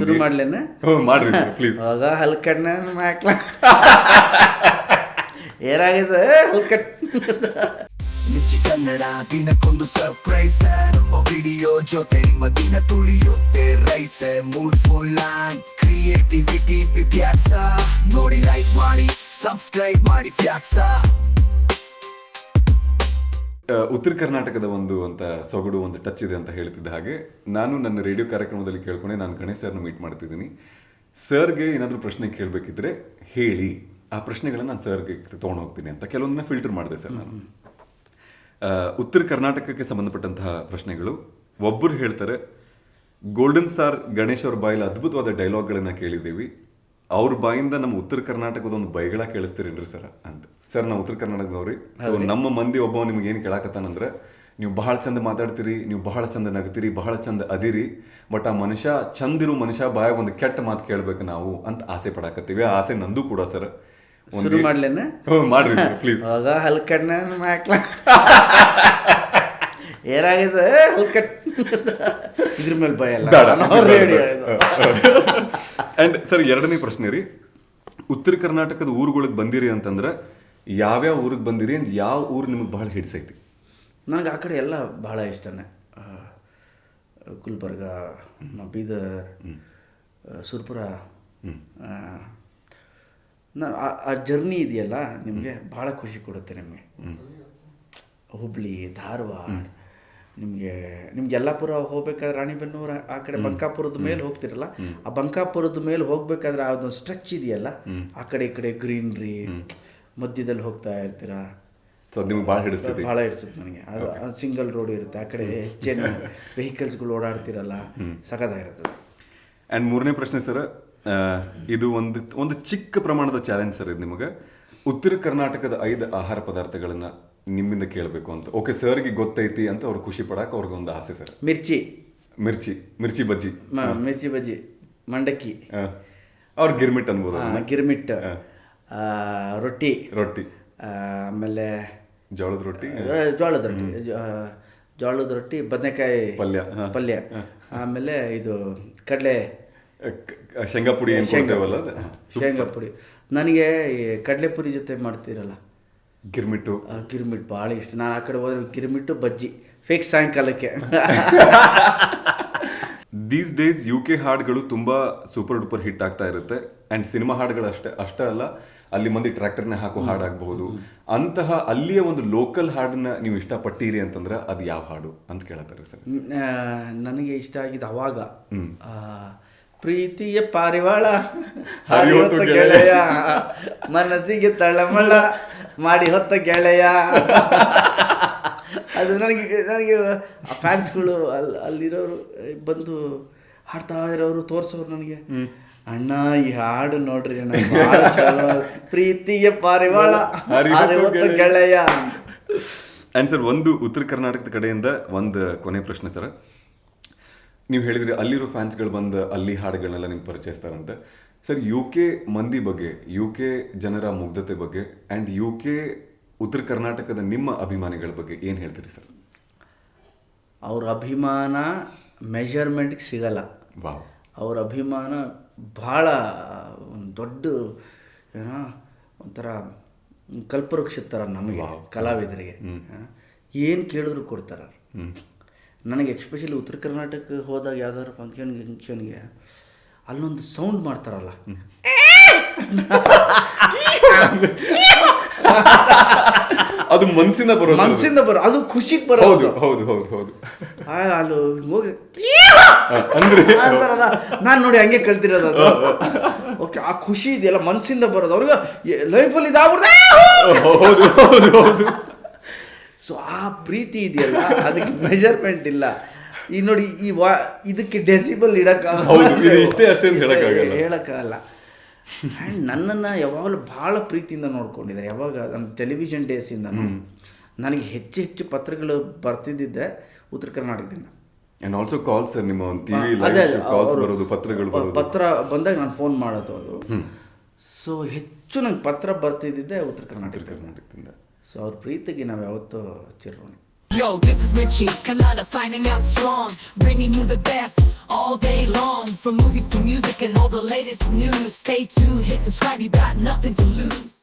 ಶುರು ಮಾಡ್ಲೇನ? ಮಾಡ್ರಿ sir please ಆಗ ಹಲ್ಕಣ್ಣ ಮಾಡ್ಲ ಏನಾಗಿದೆ? ಹಲ್ಕಟ್ ಕನ್ನಡ ದಿನಕ್ಕೊಂದು ಸರ್ಪ್ರೈಸ್ ನಮ್ಮ ವಿಡಿಯೋ ಜೊತೆ ನಿಮ್ಮ ದಿನ ತುಳಿಯುತ್ತೆ ರೈಸ್ ಮೂಡ್ ಫುಲ್ ಕ್ರಿಯೇಟಿವಿಟಿ ವ್ಯಾಸ ನೋಡಿ ಲೈಕ್ ಮಾಡಿ ಸಬ್ಸ್ಕ್ರೈಬ್ ಮಾಡಿ ಫ್ಯಾಕ್ಸ. ಉತ್ತರ ಕರ್ನಾಟಕದ ಒಂದು ಅಂತ ಸೊಗಡು ಒಂದು ಟಚ್ ಇದೆ ಅಂತ ಹೇಳ್ತಿದ್ದ ಹಾಗೆ ನಾನು ನನ್ನ ರೇಡಿಯೋ ಕಾರ್ಯಕ್ರಮದಲ್ಲಿ ಕೇಳ್ಕೊಂಡೆ ನಾನು ಗಣೇಶ್ ಸರ್ನ ಮೀಟ್ ಮಾಡ್ತಿದ್ದೀನಿ. ಸರ್ಗೆ ಏನಾದರೂ ಪ್ರಶ್ನೆ ಕೇಳಬೇಕಿದ್ರೆ ಹೇಳಿ. ಆ ಪ್ರಶ್ನೆಗಳನ್ನು ನಾನು ಸರ್ಗೆ ತೊಗೊಂಡು ಹೋಗ್ತೀನಿ ಅಂತ ಕೆಲವೊಂದನ್ನ ಫಿಲ್ಟರ್ ಮಾಡಿದೆ ಸರ್ ನಾನು. ಉತ್ತರ ಕರ್ನಾಟಕಕ್ಕೆ ಸಂಬಂಧಪಟ್ಟಂತಹ ಪ್ರಶ್ನೆಗಳು. ಒಬ್ಬರು ಹೇಳ್ತಾರೆ ಗೋಲ್ಡನ್ ಸ್ಟಾರ್ ಗಣೇಶ್ ಅವ್ರ ಬಾಯಲ್ಲಿ ಅದ್ಭುತವಾದ ಡೈಲಾಗ್ಗಳನ್ನು ಕೇಳಿದ್ದೀವಿ. ಅವ್ರ ಬಾಯಿಂದ ನಮ್ಮ ಉತ್ತರ ಕರ್ನಾಟಕದ ಒಂದು ಬೈಗಳ ಕೇಳಿಸ್ತೀರೇನ್ರಿ ಸರ್ ಅಂತ. ಸರ್ ನಾವು ಉತ್ತರ ಕರ್ನಾಟಕದವ್ರಿ. ಸೊ ನಮ್ಮ ಮಂದಿ ಒಬ್ಬ ನಿಮ್ಗೆ ಏನು ಕೇಳಾಕತ್ತಾನಂದ್ರೆ ನೀವು ಬಹಳ ಚಂದ ಮಾತಾಡ್ತೀರಿ ನೀವು ಬಹಳ ಚಂದ ನಗ್ತೀರಿ ಬಹಳ ಚಂದ ಅದಿರಿ ಬಟ್ ಆ ಮನುಷ್ಯ ಚಂದಿರು ಮನುಷ್ಯ ಬಾಯ ಒಂದು ಕೆಟ್ಟ ಮಾತು ಕೇಳ್ಬೇಕು ನಾವು ಅಂತ ಆಸೆ ಪಡಾಕತ್ತೀವಿ. ಆ ಆಸೆ ನಂದು ಕೂಡ ಸರ್. ಶುರು ಮಾಡ್ಲೇನ? ಮಾಡ್ರಿ ಪ್ಲೀಸ್ ಹಲ್ಕಣ್ಣ ಏನಾಗಿದೆ? ಹಲ್ಕಟ್ ಇದ್ರ ಮೇಲೆ ಭಯ ಅಲ್ಲ ಅಂಡ್ ಸರ್ ಎರಡನೇ ಪ್ರಶ್ನೆ ರೀ. ಉತ್ತರ ಕರ್ನಾಟಕದ ಊರುಗಳಿಗೆ ಬಂದಿರಿ ಅಂತಂದ್ರೆ ಯಾವ್ಯಾವ ಊರಿಗೆ ಬಂದಿರಿ ಅಂತ ಯಾವ ಊರು ನಿಮಗೆ ಭಾಳ ಹಿಡಿಸೈತಿ ನನಗೆ ಆ ಕಡೆ ಎಲ್ಲ ಭಾಳ ಇಷ್ಟನೇ. ಗುಲ್ಬರ್ಗ ಬೀದರ್ ಸುರ್ಪುರ ಆ, ನಾ- ಆ- ಆ ಜರ್ನಿ ಇದೆಯಲ್ಲ ನಿಮಗೆ ಭಾಳ ಖುಷಿ ಕೊಡುತ್ತೆ ನಿಮಗೆ. ಹುಬ್ಳಿ ಧಾರವಾಡ ನಿಮಗೆ ನಿಮ್ಗೆ ಯಲ್ಲಾಪುರ ಹೋಗ್ಬೇಕಾದ್ರೆ ರಾಣಿಬೆನ್ನೂರು ಆ ಕಡೆ ಬಂಕಾಪುರದ ಮೇಲೆ ಹೋಗ್ತಿರಲ್ಲ ಆ ಬಂಕಾಪುರದ ಮೇಲೆ ಹೋಗ್ಬೇಕಾದ್ರೆ ಆ ಒಂದು ಸ್ಟ್ರೆಚ್ ಇದೆಯಲ್ಲ ಆ ಕಡೆ ಈ ಕಡೆ ಗ್ರೀನ್ರಿ ಮಧ್ಯದಲ್ಲಿ ಹೋಗ್ತಾ ಇರ್ತೀರಾ? ಸೊ ನಿಮ್ಗೆ ಭಾಳ ಹಿಡಿಸ್ತದೆ. ಭಾಳ ಹಿಡಿಸುತ್ತೆ ನನಗೆ. ಅದು ಸಿಂಗಲ್ ರೋಡ್ ಇರುತ್ತೆ ಆ ಕಡೆ ಹೆಚ್ಚೇನು ವೆಹಿಕಲ್ಸ್ಗಳು ಓಡಾಡ್ತಿರಲ್ಲ ಸಖತ್ತಾಗಿರ್ತದೆ ಆ್ಯಂಡ್ ಮೂರನೇ ಪ್ರಶ್ನೆ ಸರ್ ಇದು ಒಂದು ಒಂದು ಚಿಕ್ಕ ಪ್ರಮಾಣದ ಚಾಲೆಂಜ್ ಸರ್ ಇದು ನಿಮಗೆ. ಉತ್ತರ ಕರ್ನಾಟಕದ ಐದು ಆಹಾರ ಪದಾರ್ಥಗಳನ್ನ ನಿಮ್ಮಿಂದ ಕೇಳಬೇಕು ಅಂತ. ಓಕೆ ಸರ್ಗೆ ಗೊತ್ತೈತಿ ಅಂತ ಅವ್ರು ಖುಷಿ ಪಡಕ್ಕೆ ಅವ್ರಿಗೆ ಒಂದು ಆಸೆ ಸರ್ ಮಿರ್ಚಿ. ಮಿರ್ಚಿ ಮಿರ್ಚಿ ಬಜ್ಜಿ. ಮ- ಮಿರ್ಚಿ ಬಜ್ಜಿ. ಮಂಡಕ್ಕಿ. ಅವ್ರ ಗಿರ್ಮಿಟ್ ಅನ್ಬೋದು ಆ, ಗಿರ್ಮಿಟ್. ಆ, ರೊಟ್ಟಿ. ರೊಟ್ಟಿ. ಆ, ಆಮೇಲೆ ಜೋಳದ ರೊಟ್ಟಿ ಆ, ಜೋಳದ ರೊಟ್ಟಿ. ಜ- ಆ, ಜೋಳದ ರೊಟ್ಟಿ ಬದನೆಕಾಯಿ ಪಲ್ಯ, ಹಾ. ಪಲ್ಯ. ಆಮೇಲೆ ಇದು ಕಡಲೆ. ಶೇಂಗಾಪುಡಿ ಕ- ಶೇಂಗಾ ಪುಡಿ ಏನ್ ಶೇಂಗಾ ಕೊಡ್ತೇವಲ್ಲ ಅದು? ಶೇಂಗಾ ಪುಡಿ. ನನಗೆ ಕಡಲೆ ಪುರಿ ಜೊತೆ ಮಾಡ್ತೀರಲ್ಲ? ಗಿರ್ಮಿಟ್ಟು ಗಿರ್ಮಿಟ್ ಭಾಳ ಇಷ್ಟ. ನಾನು ಆ ಕಡೆ ಹೋದ್ರೆ ಗಿರ್ಮಿಟ್ಟು ಬಜ್ಜಿ. ಫೇಕ್ ಸಾಯಂಕಾಲಕ್ಕೆ. ದೀಸ್ ಡೇಸ್ ಯು ಕೆ ಹಾಡುಗಳು ತುಂಬ ಸೂಪರ್ ಡೂಪರ್ ಹಿಟ್ ಆಗ್ತಾ ಇರುತ್ತೆ. ಆ್ಯಂಡ್ ಸಿನಿಮಾ ಹಾಡುಗಳು ಅಷ್ಟೇ ಅಷ್ಟೇ ಅಲ್ಲ ಅಲ್ಲಿ ಮಂದಿ ಟ್ರ್ಯಾಕ್ಟರ್ನ ಹಾಕೋ ಹಾಡಾಗಬಹುದು. ಅಂತಹ ಅಲ್ಲಿಯ ಒಂದು ಲೋಕಲ್ ಹಾಡನ್ನ ನೀವು ಇಷ್ಟಪಟ್ಟಿರಿ ಅಂತಂದ್ರೆ ಅದು ಯಾವ ಹಾಡು ಅಂತ ಕೇಳತ್ತಾರೆ ಸರ್. ನನಗೆ ಇಷ್ಟ ಆಗಿದ್ದು ಅವಾಗ ಪ್ರೀತಿಯ ಪಾರಿವಾಳ. ಹೊತ್ತ ಗೆಳೆಯ. ಮನಸ್ಸಿಗೆ ತಳಮಳ ಮಾಡಿ ಹೊತ್ತ ಗೆಳೆಯ. ಅದು ನನಗೆ ನನಗೆ ಆ ಫ್ಯಾನ್ಸ್ಗಳು ಅಲ್ಲಿ ಅಲ್ಲಿರೋರು ಬಂದು ಹಾಡ್ತಾ ಇರೋರು ತೋರಿಸೋರು ನನಗೆ. ಅಣ್ಣ ಈ ಹಾಡು ನೋಡ್ರಿ ಪ್ರೀತಿಯ ಪಾರಿವಾಳ ಗೆಳೆಯ. ಆ್ಯಂಡ್ ಸರ್ ಒಂದು ಉತ್ತರ ಕರ್ನಾಟಕದ ಕಡೆಯಿಂದ ಒಂದು ಕೊನೆ ಪ್ರಶ್ನೆ ಸರ್ ನೀವು ಹೇಳಿದ್ರಿ ಅಲ್ಲಿರೋ ಫ್ಯಾನ್ಸ್ಗಳು ಬಂದು ಅಲ್ಲಿ ಹಾಡುಗಳನ್ನೆಲ್ಲ ನಿಮ್ಗೆ ಪರಿಚಯಿಸ್ತಾರಂತೆ. ಸರ್ ಯು ಕೆ ಮಂದಿ ಬಗ್ಗೆ ಯು ಕೆ ಜನರ ಮುಗ್ಧತೆ ಬಗ್ಗೆ ಆ್ಯಂಡ್ ಯು ಕೆ ಉತ್ತರ ಕರ್ನಾಟಕದ ನಿಮ್ಮ ಅಭಿಮಾನಿಗಳ ಬಗ್ಗೆ ಏನು ಹೇಳ್ತೀರಿ ಸರ್? ಅವ್ರ ಅಭಿಮಾನ ಮೆಜರ್ಮೆಂಟ್ಗೆ ಸಿಗಲ್ಲ. ವಾವ್. ಅವ್ರ ಅಭಿಮಾನ ಭಾಳ ಒಂದು ದೊಡ್ಡ ಏನೋ ಒಂಥರ ಕಲ್ಪವೃಕ್ಷ ಥರ ನಮಗೆ ಕಲಾವಿದರಿಗೆ. ಏನು ಕೇಳಿದ್ರು ಕೊಡ್ತಾರೆ ನನಗೆ ಎಕ್ಸ್ಪೆಷಲಿ ಉತ್ತರ ಕರ್ನಾಟಕ ಹೋದಾಗ ಯಾವ್ದಾದ್ರು ಫಂಕ್ಷನ್ ಫಂಕ್ಷನ್ಗೆ ಅಲ್ಲೊಂದು ಸೌಂಡ್ ಮಾಡ್ತಾರಲ್ಲ. ಅದು ಮನ್ಸಿಂದ ಬರೋ ಮನ್ಸಿಂದ ಬರೋ ಅದು ಖುಷಿಗೆ ಹೌದು ಬರೋದು ಹೌದು ಹೌದು ಹೌದು. ಆ, ಅಲ್ಲಿ ಹೋಗಿ ಅಂದ್ರೆ? ಅಂತಾರಲ್ಲ. ನಾನು ನೋಡಿ ಹಂಗೆ ಕಲ್ತಿರೋದು ಅದು. ಓಕೆ ಆ ಖುಷಿ ಇದೆಯಲ್ಲ ಮನ್ಸಿಂದ ಬರೋದು. ಅವ್ರಿಗೆ ಲೈಫಲ್ಲಿ ಇದಾಗ್ಬಿಡ್ದೆ. ಹೌದು ಹೌದು ಹೌದು. ಸೊ ಆ ಪ್ರೀತಿ ಇದೆಯಲ್ಲ ಅದಕ್ಕೆ ಮೆಜರ್ಮೆಂಟ್ ಇಲ್ಲ. ಈಗ ನೋಡಿ ಈ ವಾ ಇದಕ್ಕೆ ಡೆಸಿಬಲ್ ಇಡೋಕ್ಕಾಗಲ್ಲ. ಹೇಳೋಕ್ಕಾಗಲ್ಲ. ಆ್ಯಂಡ್ ನನ್ನನ್ನು ಯಾವಾಗಲೂ ಭಾಳ ಪ್ರೀತಿಯಿಂದ ನೋಡ್ಕೊಂಡಿದ್ದಾರೆ. ಯಾವಾಗ ನನ್ನ ಟೆಲಿವಿಷನ್ ಡೇಸಿಂದ ನನಗೆ ಹೆಚ್ಚು ಹೆಚ್ಚು ಪತ್ರಗಳು ಬರ್ತಿದ್ದಿದ್ದೆ ಉತ್ತರ ಕರ್ನಾಟಕದಿಂದ. ಆ್ಯಂಡ್ ಆಲ್ಸೋ ಕಾಲ್ಸ್ ಸರ್ ನಿಮ್ಮ ಕಾಲ್ಸ್ ಬರೋದು ಪತ್ರಗಳು ಪತ್ರ ಬಂದಾಗ ನಾನು ಫೋನ್ ಮಾಡೋದು ಅದು. ಸೊ ಹೆಚ್ಚು ನಂಗೆ ಪತ್ರ ಬರ್ತಿದ್ದಿದ್ದೆ ಉತ್ತರ ಉತ್ತರ ಕರ್ನಾಟಕ ಕರ್ನಾಟಕದಿಂದ. ಸೊ ಅವ್ರ ಪ್ರೀತಿಗೆ ನಾವು ಯಾವತ್ತೂ ಚಿರೋಣಿ Yo, this is Mitchie, Kannada signing out strong, bringing you the best all day long. From movies to music and all the latest news. Stay tuned, hit subscribe, you got nothing to lose.